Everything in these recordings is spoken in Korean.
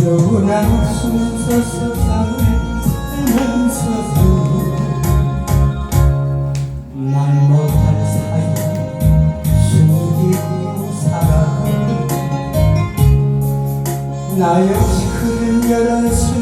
누구나 세상을 살면서도 말 못할 사이 숨기고 살아. 나 역시 그런 여러 슬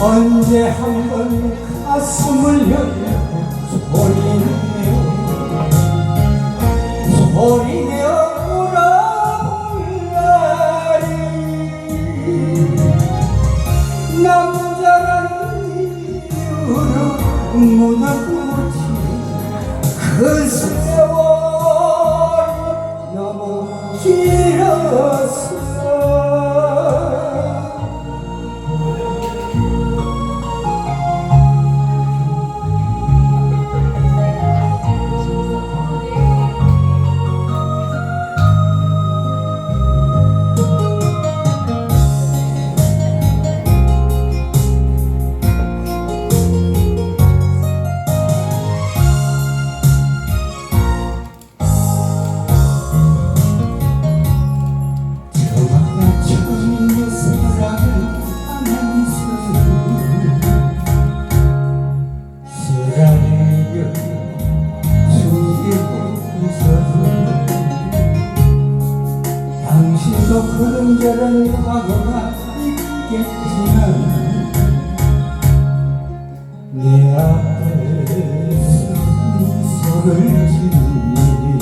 언제 한번 가슴을 열고 소리내어 소리내어 울어볼라니 남자라는 이유로 묻어두지 그 세월이 너무 당신도 그런저런 과거가 있겠지만 내 앞에서 미소를 지니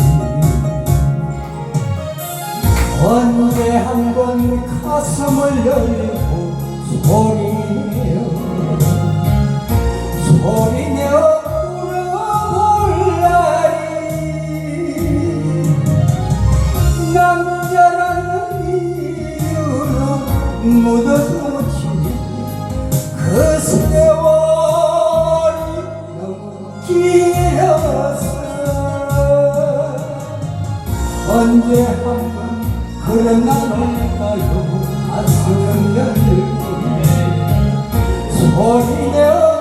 언제 한 번 가슴을 열고 소리내어 소리내어 언제 한번 그런 날을까요? 가슴을 열고 소리 내어 울어